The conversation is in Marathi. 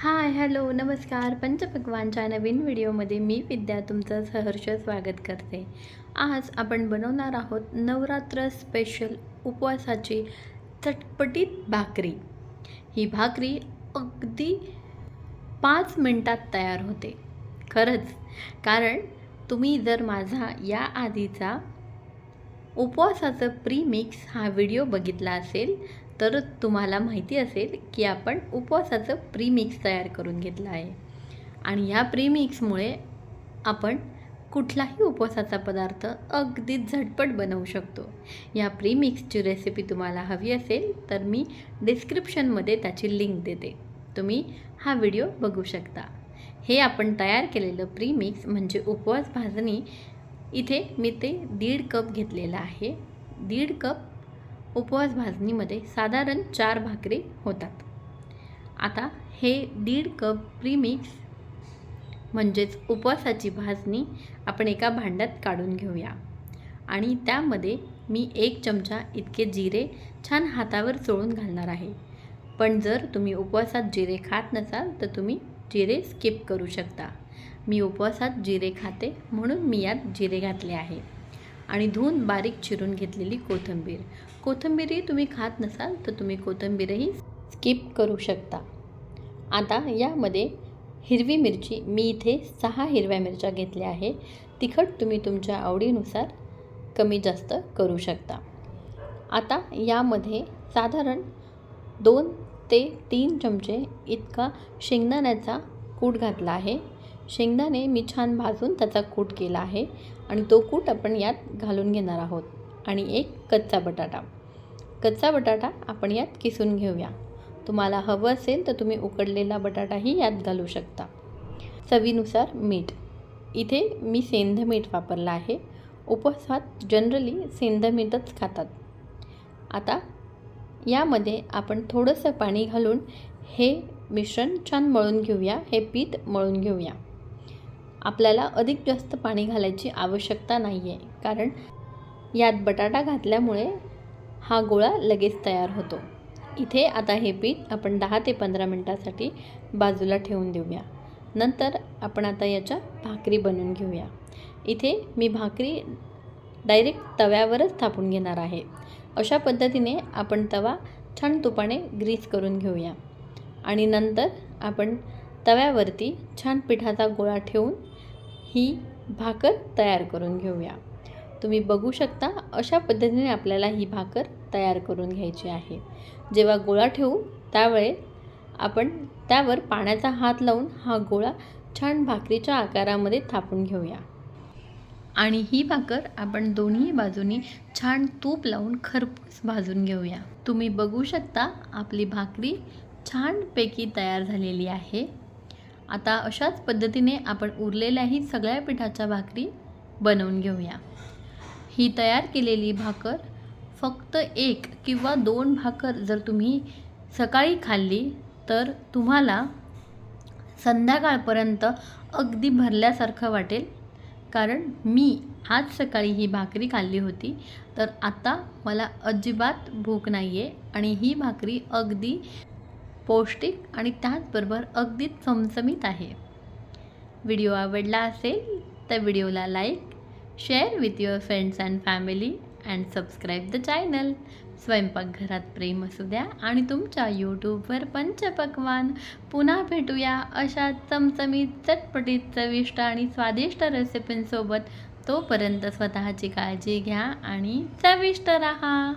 हाय हॅलो नमस्कार. पंचपक्वानच्या नवीन व्हिडिओमध्ये मी विद्या तुमचं सहर्ष स्वागत करते. आज आपण बनवणार आहोत नवरात्र स्पेशल उपवासाची चटपटीत भाकरी. ही भाकरी अगदी पाच मिनटात तयार होते. खरंच कारण तुम्ही जर माझा या आधीचा उपवासाचं प्रीमिक्स हा व्हिडिओ बघितला असेल तर तुम्हाला माहिती असेल की आपण उपवासाचं प्रीमिक्स तयार करून घेतलं आहे. आणि ह्या प्रीमिक्समुळे आपण कुठलाही उपवासाचा पदार्थ अगदी झटपट बनवू शकतो. या प्रीमिक्सची रेसिपी तुम्हाला हवी असेल तर मी डिस्क्रिप्शनमध्ये त्याची लिंक देते. तुम्ही हा व्हिडिओ बघू शकता. हे आपण तयार केलेलं प्रीमिक्स म्हणजे उपवास भाजणी इथे मी ते दीड कप घेतलेलं आहे. दीड कप उपवास भाजणीमध्ये साधारण चार भाकरी होतात. आता हे दीड कप प्रीमिक्स म्हणजेच उपवासाची भाजणी आपण एका भांड्यात काढून घेऊया. आणि त्यामध्ये मी एक चमचा इतके जिरे छान हातावर चोळून घालणार आहे. पण जर तुम्ही उपवासात जिरे खात नसाल तर तुम्ही जिरे स्किप करू शकता. मी उपवासात जिरे खाते म्हणून मी यात जिरे घातले आहे. आणि धुवून बारीक चिरून घेतलेली कोथिंबीर. कोथिंबीरही तुम्ही खात नसाल तर तुम्ही कोथिंबीरही स्किप करू शकता. आता यामध्ये हिरवी मिरची मी इथे सहा हिरव्या मिरच्या घेतल्या आहे तिखट तुम्ही तुमच्या आवडीनुसार कमी जास्त करू शकता. आता यामध्ये साधारण दोन ते तीन चमचे इतका शेंगदाण्याचा कूट घातला आहे. शेंगदाणे मी छान भाजून त्याचा कूट केला आहे आणि तो कूट आपण यात घालून घेणार आहोत. आणि एक कच्चा बटाटा. कच्चा बटाटा आपण यात किसून घेऊया. तुम्हाला हवं असेल तर तुम्ही उकडलेला बटाटाही यात घालू शकता. चवीनुसार मीठ. इथे मी सेंध मीठ वापरलं आहे. उपवासात जनरली सेंध मीठच खातात. आता यामध्ये आपण थोडंसं पाणी घालून हे मिश्रण छान मळून घेऊया. हे पीठ मळून घेऊया. आपल्याला अधिक जास्त पाणी घालायची आवश्यकता नाही आहे कारण यात बटाटा घातल्यामुळे हा गोळा लगेच तयार होतो. इथे आता हे पीठ आपण दहा ते पंधरा मिनटासाठी बाजूला ठेवून देऊया. नंतर आपण आता याच्या भाकरी बनवून घेऊया. इथे मी भाकरी डायरेक्ट तव्यावरच थापून घेणार आहे. अशा पद्धतीने आपण तवा छान तुपाने ग्रीस करून घेऊया. आणि नंतर आपण तव्यावरती छान पिठाचा गोळा ठेवून ही भाकर तयार करून घेऊया. तुम्ही बघू शकता अशा पद्धतीने आपल्याला ही भाकर तयार करून घ्यायची आहे. जेव्हा गोळा ठेवू त्यावेळे आपण त्यावर पाण्याचा हात लावून हा गोळा छान भाकरीच्या आकारामध्ये थापून घेऊया. आणि ही भाकर आपण दोन्ही बाजूनी छान तूप लावून खरपूस भाजून घेऊया. तुम्ही बघू शकता आपली भाकरी छानपैकी तयार झालेली आहे. आता अशाच पद्धतीने आपण उरलेल्याही सगळ्या पिठाच्या भाकरी बनवून घेऊया. ही तयार केलेली भाकर फक्त एक किंवा दोन भाकर जर तुम्ही सकाळी खाल्ली तर तुम्हाला संध्याकाळपर्यंत अगदी भरल्यासारखं वाटेल. कारण मी आज सकाळी ही भाकरी खाल्ली होती तर आता मला अजिबात भूक नाही आहे आणि ही भाकरी अगदी पौष्टिक आणि त्याचबरोबर अगदी चमचमीत आहे. व्हिडिओ आवडला असेल तर व्हिडिओला like share with your friends and family and subscribe the channel स्वयंपाकघरात प्रेम असू द्या आणि तुमच्या यूट्यूबवर पंचपक्वान पुन्हा भेटूया अशा चमचमीत चटपटीत चविष्ट आणि स्वादिष्ट रेसिपींसोबत तोपर्यंत स्वतःची काळजी घ्या आणि चविष्ट राहा.